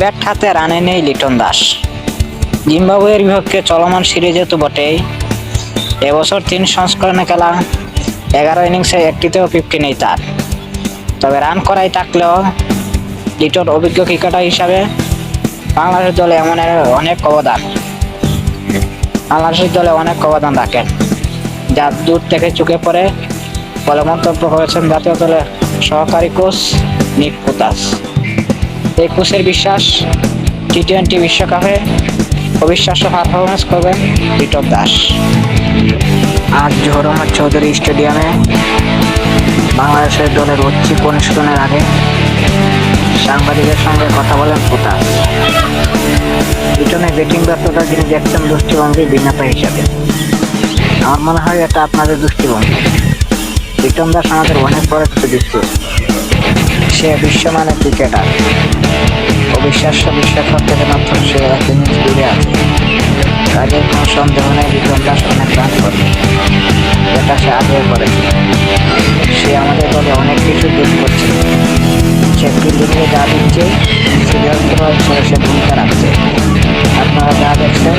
Bat হাতে রানে নেই লিটন দাস। জিম্বাবুয়ের বিপক্ষে চলমান সিরিজে তো বটেই। এবছর তিন সংস্করণে খেলা, এগারো ইনিংসে একটিতেও ফিফটি নেই তার। তবে রান করাই থাকলেও লিটন অভিজ্ঞ ক্রিকেটার হিসাবে বাংলাদেশ দলে এমন অনেক অবদান। বাংলাদেশের দলে অনেক অবদান রাখেন। যা দূর থেকে চোখে পড়ে বলে মন্তব্য করেছেন জাতীয় দলের সহকারী কোচ নিক পুতাস। এই কোচের বিশ্বাস টি টোয়েন্টি বিশ্বকাপে অবিশ্বাস্য পারফরমেন্স করবেন লিটন দাস। আজ জোহর চৌধুরী স্টেডিয়ামে বাংলাদেশের দলের ঐচ্ছিক অনুষ্ঠানের আগে সাংবাদিকের সঙ্গে কথা বলেন পুতাস লিটনের ব্যাটিং ব্যর্থতা যিনি দেখছেন দৃষ্টিভঙ্গি বিজ্ঞাতা হিসাবে। আমার মনে হয় এটা আপনাদের দৃষ্টিভঙ্গি। লিটন দাস আমাদের অনেক বড় কিছু দিচ্ছে সে বিশ্বমানের ক্রিকেটার। অবিশ্বাস্য বিশ্বকাপ থেকে মাত্র সে এক ইনিংস দূরে আছে। কাজের কোনো সন্দেহ নেই বিক্রম দাস অনেক রান করে এটা সে আগে করেছে সে আমাদের দলে অনেক কিছু দূর করছে। সে ফিল্ডিংয়ে যা দিচ্ছে সে ভূমিকা রাখছে। আপনারা যা দেখছেন